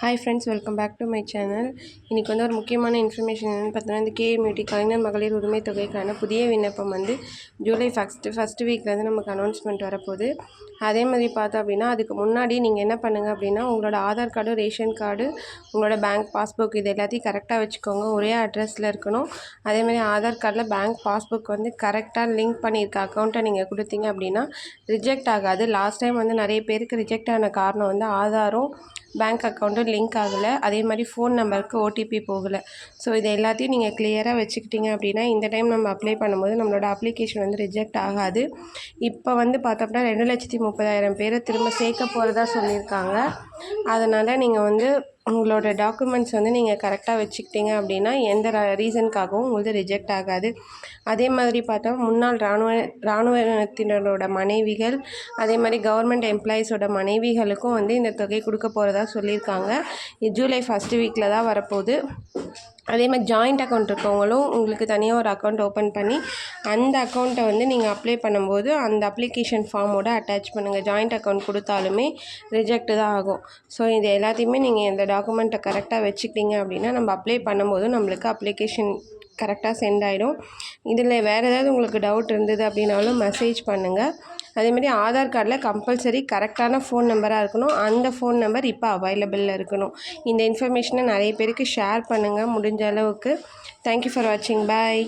Hi friends welcome back to my channel இன்றைக்கி வந்து ஒரு முக்கியமான இன்ஃபர்மேஷன் என்னென்னு பார்த்தீங்கன்னா இந்த கேஎம்யூடி கலைஞர் மகளிர் உரிமை தொகைக்கான புதிய விண்ணப்பம் வந்து ஜூலை ஃபஸ்ட்டு ஃபஸ்ட்டு வீக்லேருந்து நமக்கு அனௌன்ஸ்மெண்ட் வரப்போகுது. அதே மாதிரி பார்த்தோம் அப்படின்னா அதுக்கு முன்னாடி நீங்கள் என்ன பண்ணுங்கள் அப்படின்னா உங்களோட ஆதார் கார்டு ரேஷன் கார்டு உங்களோட பேங்க் பாஸ்புக் இது எல்லாத்தையும் கரெக்டாக வச்சுக்கோங்க. ஒரே அட்ரஸில் இருக்கணும். அதே மாதிரி ஆதார் கார்டில் பேங்க் பாஸ்புக் வந்து கரெக்டாக லிங்க் பண்ணியிருக்க அக்கௌண்ட்டை நீங்கள் கொடுத்தீங்க அப்படின்னா ரிஜெக்ட் ஆகாது. லாஸ்ட் டைம் வந்து நிறைய பேருக்கு ரிஜெக்ட் ஆன காரணம் வந்து ஆதாரும் பேங்க் அக்கௌண்ட்டும் லிங்க் ஆகலை. அதே மாதிரி ஃபோன் நம்பருக்கு ஓடிபி போகலை. ஸோ இது எல்லாத்தையும் நீங்கள் கிளியராக வச்சுக்கிட்டீங்க அப்படின்னா இந்த டைம் நம்ம அப்ளை பண்ணும்போது நம்மளோட அப்ளிகேஷன் வந்து ரிஜெக்ட் ஆகாது. இப்போ வந்து பார்த்தோம்னா ரெண்டு லட்சத்தி முப்பதாயிரம் பேரை திரும்ப சேர்க்க போகிறதா சொல்லியிருக்காங்க. அதனால் நீங்கள் வந்து உங்களோட டாக்குமெண்ட்ஸ் வந்து நீங்கள் கரெக்டாக வச்சுக்கிட்டீங்க அப்படின்னா எந்த ரீசனுக்காகவும் உங்களது ரிஜெக்ட் ஆகாது. அதே மாதிரி பார்த்தா முன்னாள் இராணுவ இராணுவத்தினரோட மனைவிகள் அதே மாதிரி கவர்மெண்ட் எம்ப்ளாயீஸோட மனைவிகளுக்கும் வந்து இந்த தொகை கொடுக்க போகிறதா சொல்லியிருக்காங்க. ஜூலை ஃபஸ்ட்டு வீக்கில் தான் வரப்போகுது. அதே மாதிரி ஜாயிண்ட் அக்கௌண்ட் இருக்கவங்களும் உங்களுக்கு தனியாக ஒரு அக்கௌண்ட் ஓப்பன் பண்ணி அந்த அக்கௌண்ட்டை வந்து நீங்கள் அப்ளை பண்ணும்போது அந்த அப்ளிகேஷன் ஃபார்மோட அட்டாச் பண்ணுங்கள் ஜாயிண்ட் அக்கௌண்ட் கொடுத்தாலுமே ரிஜெக்ட் தான் ஆகும். ஸோ இது எல்லாத்தையுமே நீங்கள் இந்த டாக்குமெண்ட்டை கரெக்டாக வச்சுக்கிட்டீங்க அப்படின்னா நம்ம அப்ளை பண்ணும்போது நம்மளுக்கு அப்ளிகேஷன் கரெக்டாக சென்ட் ஆகிடும் இதில் வேறு ஏதாவது உங்களுக்கு டவுட் இருந்தது அப்படின்னாலும் மெசேஜ் பண்ணுங்கள் அதேமாதிரி ஆதார் கார்டில் கம்பல்சரி கரெக்டான ஃபோன் நம்பராக இருக்கணும். அந்த ஃபோன் நம்பர் இப்போ அவைலபிளில் இருக்கணும். இந்த இன்ஃபர்மேஷனை நிறைய பேருக்கு ஷேர் பண்ணுங்கள் முடிஞ்ச அளவுக்கு. தேங்க்யூ ஃபார் வாட்சிங் பாய்